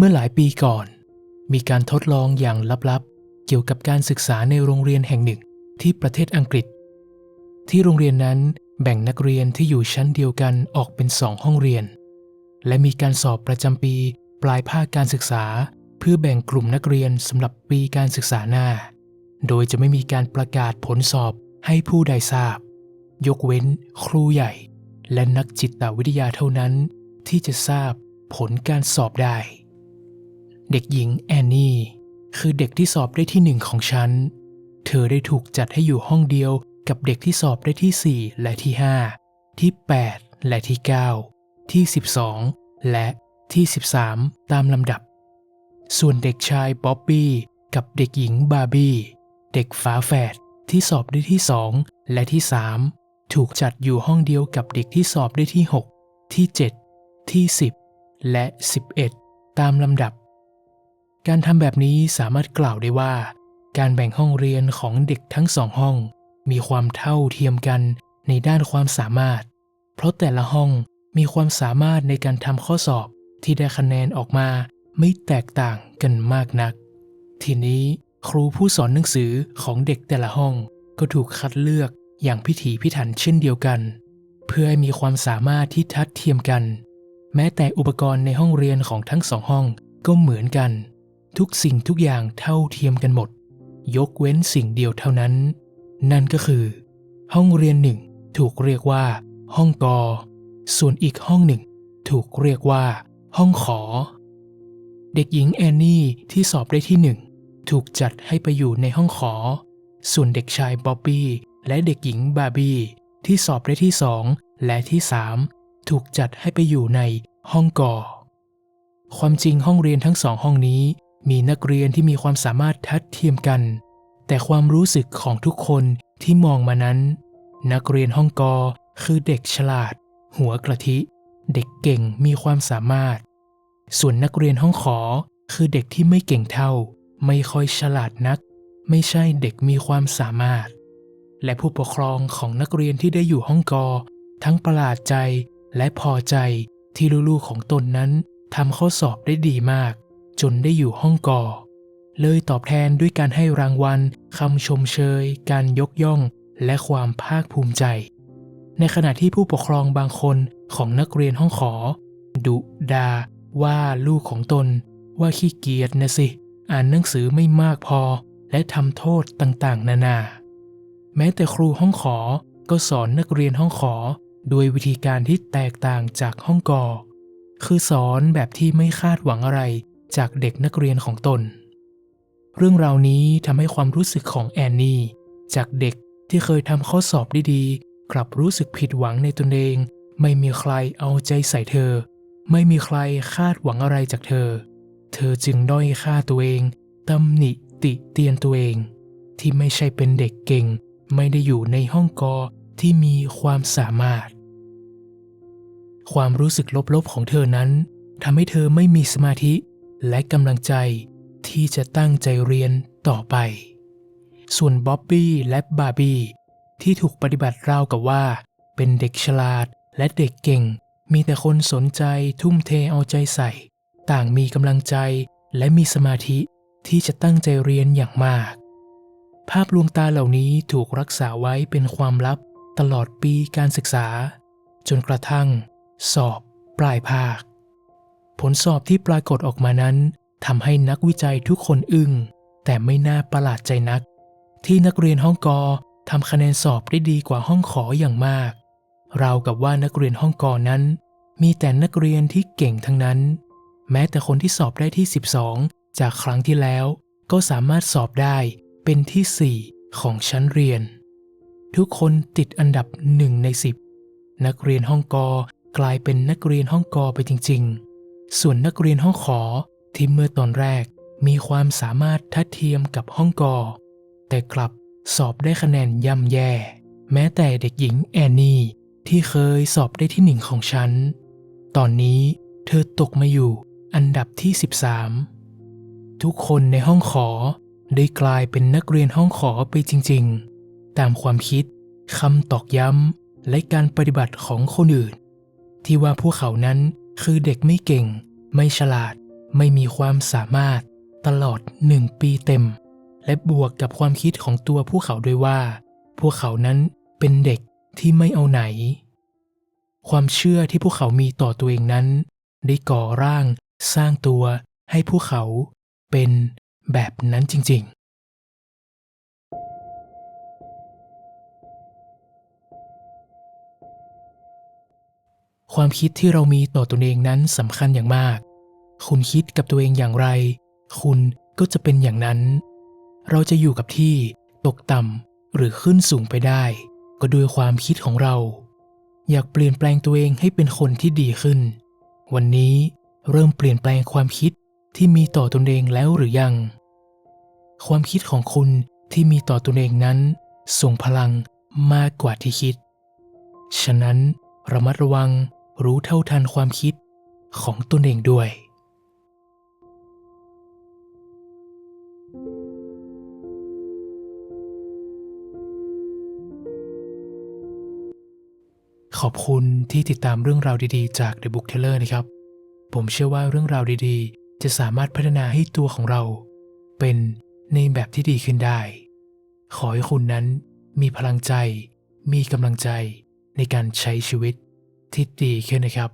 เมื่อหลายปีก่อน มีการทดลองอย่างลับๆ เกี่ยวกับการศึกษาในโรงเรียนแห่งหนึ่งที่ประเทศอังกฤษ ที่โรงเรียนนั้นแบ่งนักเรียนที่อยู่ชั้นเดียวกันออกเป็นสองห้องเรียน และมีการสอบประจำปีปลายภาคการศึกษา เพื่อแบ่งกลุ่มนักเรียนสำหรับปีการศึกษาหน้า โดยจะไม่มีการประกาศผลสอบให้ผู้ใดทราบ ยกเว้น ครูใหญ่ และนักจิตวิทยาเท่านั้น ที่จะทราบผลการสอบได้ เด็กหญิงแอนนี่ คือเด็กที่สอบได้ที่หนึ่งของฉันเธอได้ถูกจัดให้อยู่ห้องเดียวกับเด็กที่สอบได้ที่ 4 และที่ 5 ที่ 8 และที่ 9 ที่ 12 และที่ 13 ตามลำดับ ส่วนเด็กชายบ๊อบบี้กับเด็กหญิงบาร์บี้ เด็กฝาแฝดที่สอบได้ที่ 2 และที่ 3 ถูกจัดอยู่ห้องเดียวกับเด็กที่สอบได้ที่ 6 ที่ 7 ที่ 10 และ 11 ตามลำดับ การทำแบบนี้สามารถกล่าวได้ว่า การแบ่งห้องเรียนของเด็กทั้งสองห้อง มีความเท่าเทียมกันในด้านความสามารถ เพราะแต่ละห้องมีความสามารถในการทำข้อสอบที่ได้คะแนนออกมาไม่แตกต่างกันมากนัก ทีนี้ครูผู้สอนหนังสือของเด็กแต่ละห้องก็ถูกคัดเลือกอย่างพิถีพิถันเช่นเดียวกัน เพื่อให้มีความสามารถที่ทัดเทียมกัน แม้แต่อุปกรณ์ในห้องเรียนของทั้งสองห้องก็เหมือนกัน ทุกสิ่งทุกอย่างเท่าเทียมกันหมด ยกเว้นสิ่งเดียวเท่านั้น นั่นก็คือ ห้องเรียนหนึ่งถูกเรียกว่า ห้องกอ ส่วนอีกห้องหนึ่ง ถูกเรียกว่า ห้องขอ เด็กหญิงแอนนี่ที่สอบได้ที่หนึ่งถูกจัดให้ไปอยู่ในห้องขอ ส่วนเด็กชายบ๊อบบี้และเด็กหญิงบาร์บี้ที่สอบได้ที่สองและที่สามถูกจัดให้ไปอยู่ในห้องกอ ความจริงห้องเรียนทั้งสองห้องนี้ มีนักเรียนที่มีความสามารถทัดเทียมกัน แต่ความรู้สึกของทุกคนที่มองมานั้น นักเรียนห้องกอคือเด็กฉลาด หัวกระทิ เด็กเก่งมีความสามารถ ส่วนนักเรียนห้องขอคือเด็กที่ไม่เก่งเท่า ไม่ค่อยฉลาดนัก ไม่ใช่เด็กมีความสามารถ และผู้ปกครองของนักเรียนที่ได้อยู่ห้องกอ ทั้งประหลาดใจและพอใจที่ลูกๆของตนนั้นทำข้อสอบได้ดีมาก จนได้อยู่ห้องก่อ เลยตอบแทนด้วยการให้รางวัลคำชมเชย การยกย่อง และความภาคภูมิใจ ในขณะที่ผู้ปกครองบางคนของนักเรียนห้องขอ ดุดาว่าลูกของตน ว่าขี้เกียจนะสิ อ่านหนังสือไม่มากพอ และทำโทษต่างๆ นานา แม้แต่ครูห้องขอก็สอนนักเรียนห้องขอด้วยวิธีการที่แตกต่างจากห้องกอ คือสอนแบบที่ไม่คาดหวังอะไร จากเด็กนักเรียนของตน เรื่องราวนี้ทำให้ความรู้สึกของแอนนี่จากเด็กที่เคยทำข้อสอบได้ดี กลับรู้สึกผิดหวังในตนเอง ไม่มีใครเอาใจใส่เธอ ไม่มีใครคาดหวังอะไรจากเธอ เธอจึงด้อยค่าตัวเองตำหนิติเตียนตัวเอง ที่ไม่ใช่เป็นเด็กเก่ง ไม่ได้อยู่ในห้องกอที่มีความสามารถ ความรู้สึกลบๆของเธอนั้นทำให้เธอไม่มีสมาธิ และกำลังใจที่จะตั้งใจเรียนต่อไป ส่วนบ๊อบบี้และบาร์บี้ที่ถูกปฏิบัติราวกับว่า เป็นเด็กฉลาดและเด็กเก่ง มีแต่คนสนใจทุ่มเทเอาใจใส่ ต่างมีกำลังใจและมีสมาธิที่จะตั้งใจเรียนอย่างมาก ภาพลวงตาเหล่านี้ถูกรักษาไว้เป็นความลับตลอดปีการศึกษา จนกระทั่ง สอบปลายภาค ผลสอบที่ปรากฏออกมานั้นทำให้นักวิจัยทุกคนอึง้งแต่ไม่น่าประหลาดใจนัก ที่นักเรียนห้องกอทำคะแนนสอบได้ดีกว่าห้องขออย่างมาก ราวกับว่านักเรียนห้องกอนั้น มีแต่นักเรียนที่เก่งทั้งนั้น แม้แต่คนที่สอบได้ที่ 12 จากครั้งที่แล้ว ก็สามารถสอบได้เป็นที่ 4 ของชั้นเรียน ทุกคนติดอันดับหนึ่งในสิบนักเรียนห้องกอกลายเป็นนักเรียนห้องกอไปจริง ๆ ส่วนนักเรียนห้องขอที่เมื่อตอนแรกมีความสามารถทัดเทียมกับห้องกอ แต่กลับสอบได้คะแนนย่ำแย่ แม้แต่เด็กหญิงแอนนี่ที่เคยสอบได้ที่หนึ่งของฉัน ตอนนี้เธอตกมาอยู่อันดับที่ 13 ทุกคนในห้องขอได้กลายเป็นนักเรียนห้องขอไปจริงๆ ตามความคิดคำตอกย้ำและการปฏิบัติของคนอื่น ที่ว่าพวกเขานั้น คือเด็กไม่เก่ง ไม่ฉลาด ไม่มีความสามารถ ตลอดหนึ่งปีเต็ม และบวกกับความคิดของตัวพวกเขาด้วยว่า พวกเขานั้นเป็นเด็กที่ไม่เอาไหน ความเชื่อที่พวกเขามีต่อตัวเองนั้น ได้ก่อร่างสร้างตัวให้พวกเขาเป็นแบบนั้นจริงๆ ความคิดที่เรามีต่อตัวเองนั้นสำคัญอย่างมาก คุณคิดกับตัวเองอย่างไร คุณก็จะเป็นอย่างนั้น เราจะอยู่กับที่ตกต่ำหรือขึ้นสูงไปได้ ก็ด้วยความคิดของเรา อยากเปลี่ยนแปลงตัวเองให้เป็นคนที่ดีขึ้น วันนี้เริ่มเปลี่ยนแปลงความคิดที่มีต่อตนเองแล้วหรือยัง ความคิดของคุณที่มีต่อตนเองนั้นส่งพลังมากกว่าที่คิด ฉะนั้นระมัดระวัง รู้เท่าทันความคิดของตนเองด้วย ขอบคุณที่ติดตามเรื่องราวดีๆ จาก The Book Teller นะครับ ผมเชื่อว่าเรื่องราวดีๆ จะสามารถพัฒนาให้ตัวของเรา เป็นในแบบที่ดีขึ้นได้ ขอให้คุณนั้นมีพลังใจ มีกำลังใจในการใช้ชีวิต ที่ดีขึ้นนะครับ